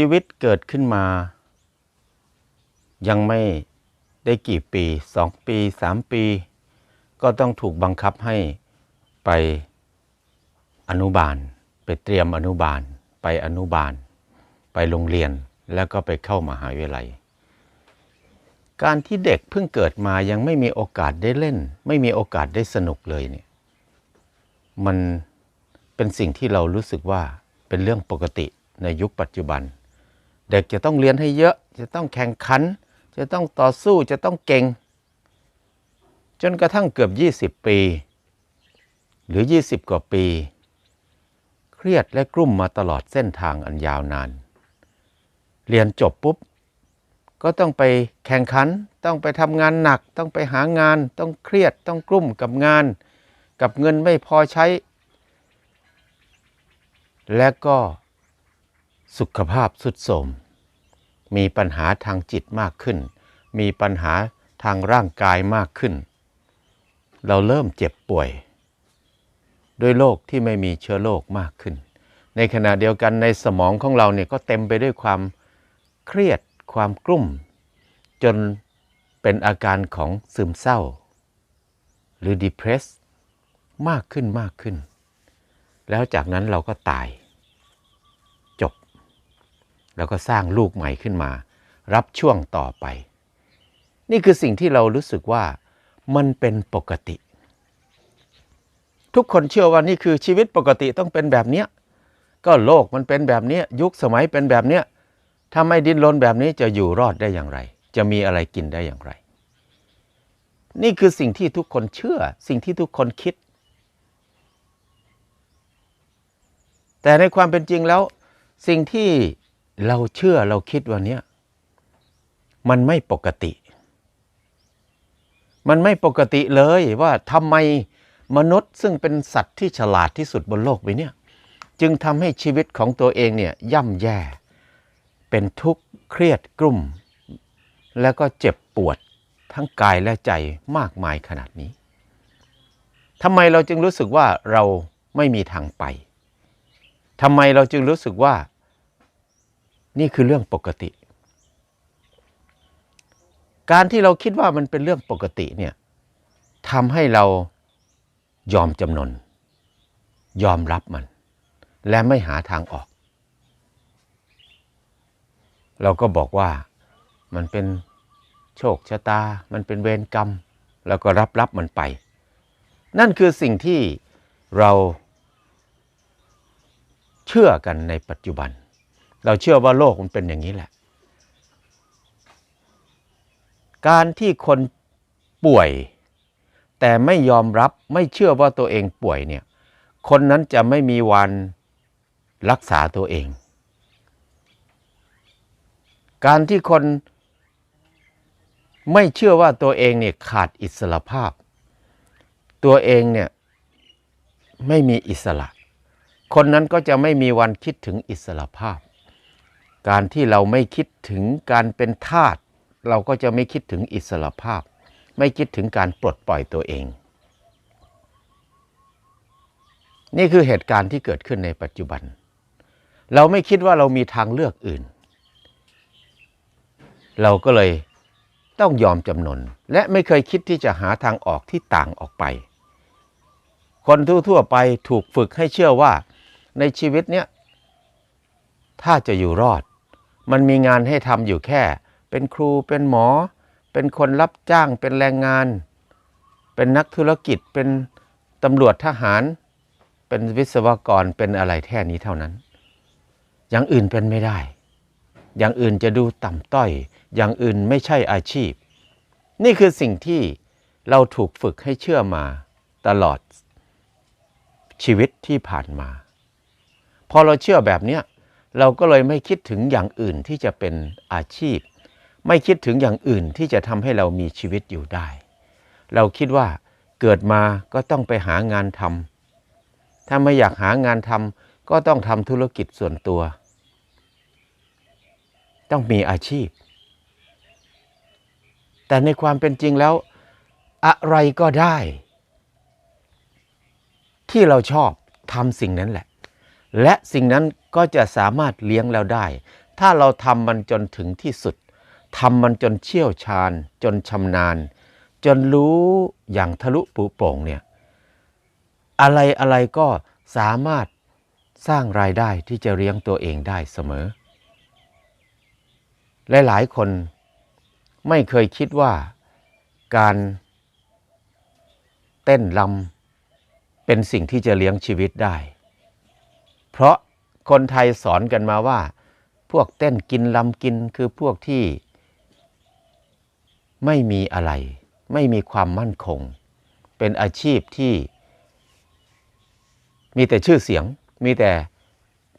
ชีวิตเกิดขึ้นมา ยังไม่ได้กี่ปีสองปีสามปี ก็ต้องถูกบังคับให้ไปอนุบาล ไปเตรียมอนุบาล ไปอนุบาล ไปโรงเรียนแล้วก็ไปเข้ามหาวิทยาลัย การที่เด็กเพิ่งเกิดมายังไม่มีโอกาสได้เล่น ไม่มีโอกาสได้สนุกเลยเนี่ยมันเป็นสิ่งที่เรารู้สึกว่าเป็นเรื่องปกติในยุคปัจจุบัน เด็กจะต้องเรียนให้เยอะ จะต้องแข่งขัน จะต้องต่อสู้จะต้องเก่ง จนกระทั่งเกือบ 20 ปี หรือ 20 กว่าปี เครียดและกลุ่มมาตลอดเส้นทางอันยาวนาน เรียนจบปุ๊บ ก็ต้องไปแข่งขัน ต้องไปทำงานหนัก ต้องไปหางาน ต้องเครียด ต้องกลุ่มกับงาน กับเงินไม่พอใช้ และก็ สุขภาพสุดโทรมมีปัญหาทางจิตมากขึ้น มีปัญหาทางร่างกายมากขึ้น เราเริ่มเจ็บป่วย ด้วยโรคที่ไม่มีเชื้อโรคมากขึ้น ในขณะเดียวกันในสมองของเราเนี่ยก็เต็มไปด้วยความเครียดความกลุ้มจนเป็นอาการของซึมเศร้า หรือ depress มากขึ้นมากขึ้น แล้วจากนั้นเราก็ตาย แล้วก็สร้างลูกใหม่ขึ้นมา รับช่วงต่อไป นี่คือสิ่งที่เรารู้สึกว่ามันเป็นปกติ ทุกคนเชื่อว่านี่คือชีวิตปกติต้องเป็นแบบเนี้ยก็โลกมันเป็นแบบเนี้ยยุคสมัยเป็นแบบเนี้ยถ้าไม่ดิ้นรนแบบนี้จะอยู่รอดได้อย่างไร จะมีอะไรกินได้อย่างไร นี่คือสิ่งที่ทุกคนเชื่อ สิ่งที่ทุกคนคิด แต่ในความเป็นจริงแล้ว สิ่งที่ เราเชื่อเราคิดวันนี้มันไม่ปกติ มันไม่ปกติเลยว่าทำไมมนุษย์ซึ่งเป็นสัตว์ที่ฉลาดที่สุดบนโลกใบนี้จึงทำให้ชีวิตของตัวเองเนี่ยย่ำแย่ เป็นทุกข์เครียดกลุ่ม แล้วก็เจ็บปวดทั้งกายและใจมากมายขนาดนี้ทำไมเราจึงรู้สึกว่าเราไม่มีทางไปทำไมเราจึงรู้สึกว่า นี่คือเรื่องปกติ การที่เราคิดว่ามันเป็นเรื่องปกติเนี่ยทำให้เรายอมจำนน ยอมรับมัน และไม่หาทางออก เราก็บอกว่ามันเป็นโชคชะตา มันเป็นเวรกรรม แล้วก็รับรับมันไป นั่นคือสิ่งที่เราเชื่อกันในปัจจุบัน เราเชื่อว่าโลกมันเป็นอย่างนี้แหละ การที่คนป่วย แต่ไม่ยอมรับไม่เชื่อว่าตัวเองป่วยเนี่ย คนนั้นจะไม่มีวันรักษาตัวเอง การที่คนไม่เชื่อว่าตัวเองเนี่ยขาดอิสระภาพ ตัวเองเนี่ยไม่มีอิสระ คนนั้นก็จะไม่มีวันคิดถึงอิสระภาพ การที่เราไม่คิดถึงการเป็นทาสเราก็จะไม่คิดถึงอิสระภาพ ไม่คิดถึงการปลดปล่อยตัวเอง นี่คือเหตุการณ์ที่เกิดขึ้นในปัจจุบัน เราไม่คิดว่าเรามีทางเลือกอื่น เราก็เลยต้องยอมจำนน และไม่เคยคิดที่จะหาทางออกที่ต่างออกไป คนทั่วๆไปถูกฝึกให้เชื่อว่าในชีวิตเนี้ยถ้าจะอยู่รอด มันมีงานให้ทำอยู่แค่ เป็นครูเป็นหมอ เป็นคนรับจ้างเป็นแรงงาน เป็นนักธุรกิจเป็นตำรวจทหาร เป็นวิศวกรเป็นอะไรแค่นี้เท่านั้น อย่างอื่นเป็นไม่ได้ อย่างอื่นจะดูต่ำต้อย อย่างอื่นไม่ใช่อาชีพ นี่คือสิ่งที่เราถูกฝึกให้เชื่อมาตลอดชีวิตที่ผ่านมา พอเราเชื่อแบบเนี้ย เราก็เลยไม่คิดถึงอย่างอื่นที่จะเป็นอาชีพ ไม่คิดถึงอย่างอื่นที่จะทำให้เรามีชีวิตอยู่ได้ เราคิดว่าเกิดมาก็ต้องไปหางานทำถ้าไม่อยากหางานทำก็ต้องทำธุรกิจส่วนตัว ต้องมีอาชีพ แต่ในความเป็นจริงแล้ว อะไรก็ได้ ที่เราชอบทำสิ่งนั้นแหละ และสิ่งนั้น ก็จะสามารถเลี้ยงเราได้ ถ้าเราทำมันจนถึงที่สุดทำมันจนเชี่ยวชาญ จนชำนาญ จนรู้อย่างทะลุปุโปร่งเนี่ยอะไรอะไรก็สามารถสร้างรายได้ที่จะเลี้ยงตัวเองได้เสมอหลายๆคนไม่เคยคิดว่าการเต้นลำเป็นสิ่งที่จะเลี้ยงชีวิตได้ เพราะ คนไทยสอนกันมาว่า พวกเต้นกินลำกินคือพวกที่ ไม่มีอะไร ไม่มีความมั่นคง เป็นอาชีพที่ มีแต่ชื่อเสียง มีแต่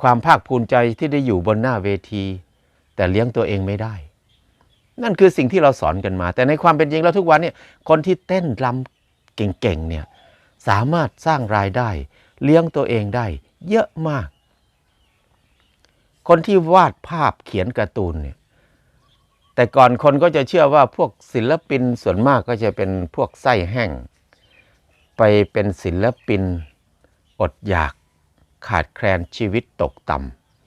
ความภาคภูมิใจที่ได้อยู่บนหน้าเวที แต่เลี้ยงตัวเองไม่ได้ นั่นคือสิ่งที่เราสอนกันมา แต่ในความเป็นจริงแล้วทุกวันเนี่ยคนที่เต้นรำเก่งๆเนี่ยสามารถสร้างรายได้ เลี้ยงตัวเองได้ เยอะมาก คนที่วาดภาพเขียนการ์ตูนเนี่ยแต่ก่อนคนก็จะเชื่อว่าพวกศิลปินส่วนมากก็จะเป็นพวกไส้แห้ง ไปเป็นศิลปินอดอยากขาดแคลนชีวิตตกต่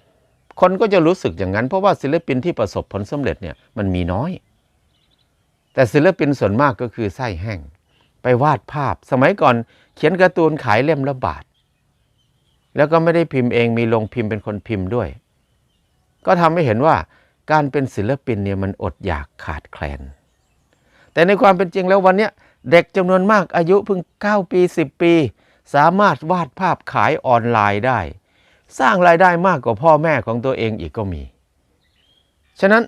ำคนก็จะรู้สึกอย่างนั้น เพราะว่าศิลปินที่ประสบผลสำเร็จเนี่ยมันมีน้อย แต่ศิลปินส่วนมากก็คือไส้แห้ง ไปวาดภาพ สมัยก่อนเขียนการ์ตูนขายเล่มละบาท แล้วก็ไม่ได้พิมพ์เองมีลงพิมพ์เป็นคนพิมพ์ด้วย ก็ทำให้เห็นว่าการเป็นศิลปินเนี่ยมันอดอยากขาดแคลน แต่ในความเป็นจริงแล้ววันนี้เด็กจำนวนมากอายุเพิ่ง 9 ปี 10 ปี สามารถวาดภาพขายออนไลน์ได้ สร้างรายได้มากกว่าพ่อแม่ของตัวเองอีกก็มี ฉะนั้น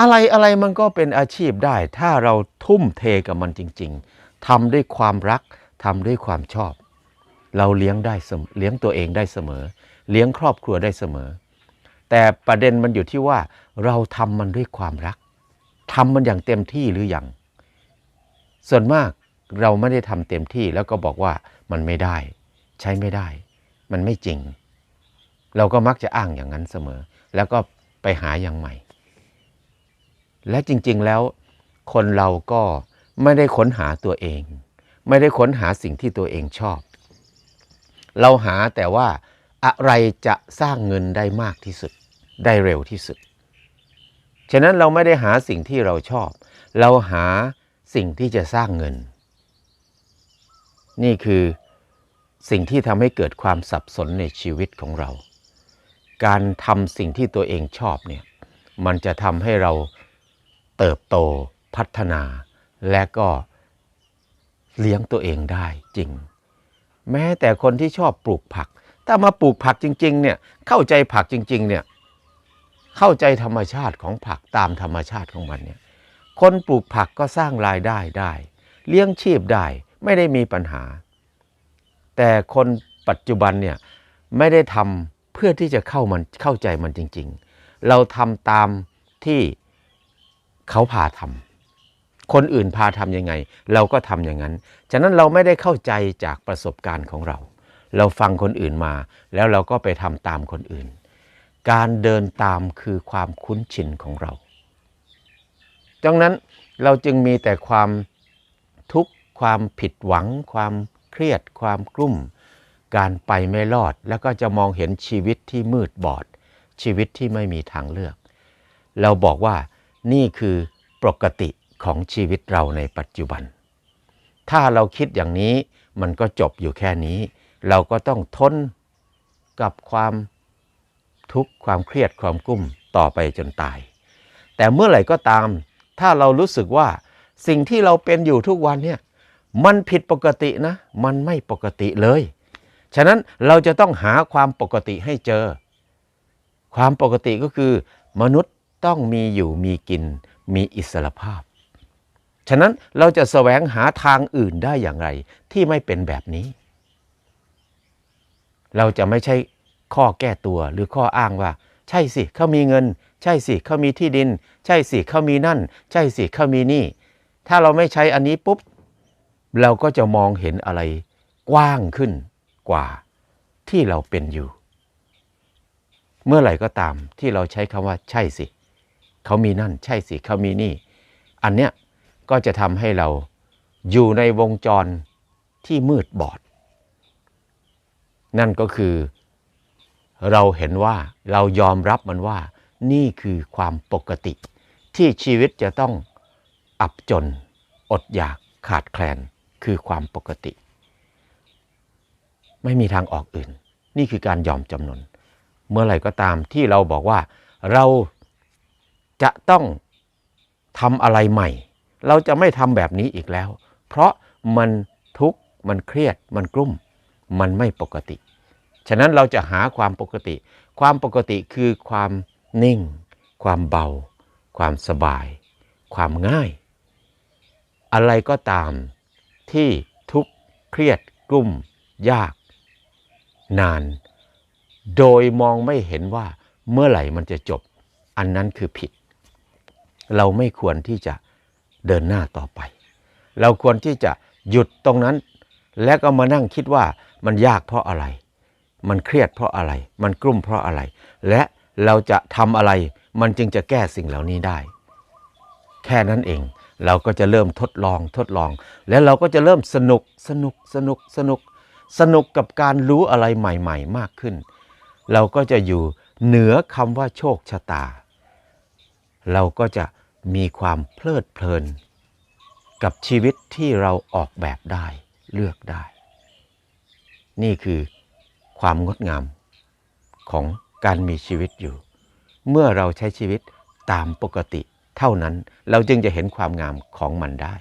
อะไรอะไรมันก็เป็นอาชีพได้ ถ้าเราทุ่มเทกับมันจริง ๆทำด้วยความรักทำด้วยความชอบ เราเลี้ยงได้เลี้ยงตัวเองได้เสมอ เลี้ยงครอบครัวได้เสมอ แต่ประเด็นมันอยู่ที่ว่าเราทำมันด้วยความรักทำมันอย่างเต็มที่หรือยังส่วนมากเราไม่ได้ทำเต็มที่แล้วก็บอกว่ามันไม่ได้ ใช้ไม่ได้ มันไม่จริง เราก็มักจะอ้างอย่างนั้นเสมอ แล้วก็ไปหาอย่างใหม่ และจริงๆแล้วคนเราก็ไม่ได้ค้นหาตัวเอง ไม่ได้ค้นหาสิ่งที่ตัวเองชอบ เราหาแต่ว่าอะไรจะสร้างเงินได้มากที่สุด ได้เร็วที่สุด ฉะนั้นเราไม่ได้หาสิ่งที่เราชอบ เราหาสิ่งที่จะสร้างเงิน นี่คือสิ่งที่ทำให้เกิดความสับสนในชีวิตของเรา การทำสิ่งที่ตัวเองชอบเนี่ยมันจะทำให้เราเติบโตพัฒนา และก็เลี้ยงตัวเองได้จริง แม้แต่คนที่ชอบปลูกผัก ถ้ามาปลูกผักจริง ๆ เนี่ย เข้าใจผักจริง ๆ เนี่ย เข้าใจธรรมชาติของผักตามธรรมชาติของมันเนี่ยคนปลูกผักก็สร้างรายได้ได้ เลี้ยงชีพได้ไม่ได้มีปัญหา แต่คนปัจจุบันเนี่ยไม่ได้ทำเพื่อที่จะเข้ามันเข้าใจมันจริง ๆ เราทำตามที่เขาพาทำคนอื่นพาทำยังไง เราก็ทำอย่างนั้น ฉะนั้นเราไม่ได้เข้าใจจากประสบการณ์ของเรา เราฟังคนอื่นมา แล้วเราก็ไปทำตามคนอื่น การเดินตามคือความคุ้นชินของเรา ดังนั้นเราจึงมีแต่ความทุกข์ความผิดหวัง ความเครียด ความกลุ้ม การไปไม่รอด แล้วก็จะมองเห็นชีวิตที่มืดบอด ชีวิตที่ไม่มีทางเลือก เราบอกว่านี่คือปกติของชีวิตเราในปัจจุบัน ถ้าเราคิดอย่างนี้มันก็จบอยู่แค่นี้ เราก็ต้องทนกับความ ทุกข์ความเครียดความกุ้มต่อไปจนตาย แต่เมื่อไหร่ก็ตาม ถ้าเรารู้สึกว่าสิ่งที่เราเป็นอยู่ทุกวันเนี่ยมันผิดปกตินะ มันไม่ปกติเลย ฉะนั้นเราจะต้องหาความปกติให้เจอ ความปกติก็คือ มนุษย์ต้องมีอยู่มีกิน มีอิสรภาพ ฉะนั้นเราจะแสวงหาทางอื่นได้อย่างไร ที่ไม่เป็นแบบนี้ เราจะไม่ใช่ ข้อแก้ตัวหรือข้ออ้างว่า ใช่สิเขามีเงิน ใช่สิเขามีที่ดิน ใช่สิเขามีนั่น ใช่สิเขามีนี่ ถ้าเราไม่ใช้อันนี้ปุ๊บ เราก็จะมองเห็นอะไรกว้างขึ้นกว่าที่เราเป็นอยู่ เมื่อไหร่ก็ตามที่เราใช้คำว่า ใช่สิเขามีนั่น ใช่สิเขามีนี่ อันเนี้ยก็จะทำให้เราอยู่ในวงจรที่มืดบอด นั่นก็คือ เราเห็นว่าเรายอมรับมันว่า นี่คือความปกติ ที่ชีวิตจะต้องอับจน อดอยากขาดแคลนคือความปกติ ไม่มีทางออกอื่น นี่คือการยอมจำนน เมื่อไหร่ก็ตามที่เราบอกว่าเราจะต้องทำอะไรใหม่ เราจะไม่ทำแบบนี้อีกแล้ว เพราะมันทุกข์มันเครียดมันกลุ้ม มันไม่ปกติ ฉะนั้นเราจะหาความปกติ ความปกติคือความนิ่ง ความเบา ความสบาย ความง่าย อะไรก็ตามที่ทุกข์เครียดกลุ้มยาก นาน โดยมองไม่เห็นว่าเมื่อไหร่มันจะจบ อันนั้นคือผิด เราไม่ควรที่จะเดินหน้าต่อไป เราควรที่จะหยุดตรงนั้น แล้วก็มานั่งคิดว่ามันยากเพราะอะไร มันเครียดเพราะอะไร มันกลุ้มเพราะอะไร และเราจะทำอะไร มันจึงจะแก้สิ่งเหล่านี้ได้ แค่นั้นเอง เราก็จะเริ่มทดลองทดลอง แล้วเราก็จะเริ่มสนุกสนุกสนุกสนุก สนุกกับการรู้อะไรใหม่ ๆ มากขึ้น เราก็จะอยู่เหนือคำว่าโชคชะตา เราก็จะมีความเพลิดเพลิน กับชีวิตที่เราออกแบบได้เลือกได้ นี่คือ ความงดงามของการมีชีวิตอยู่ เมื่อเราใช้ชีวิตตามปกติเท่านั้นเราจึงจะเห็นความงามของมันได้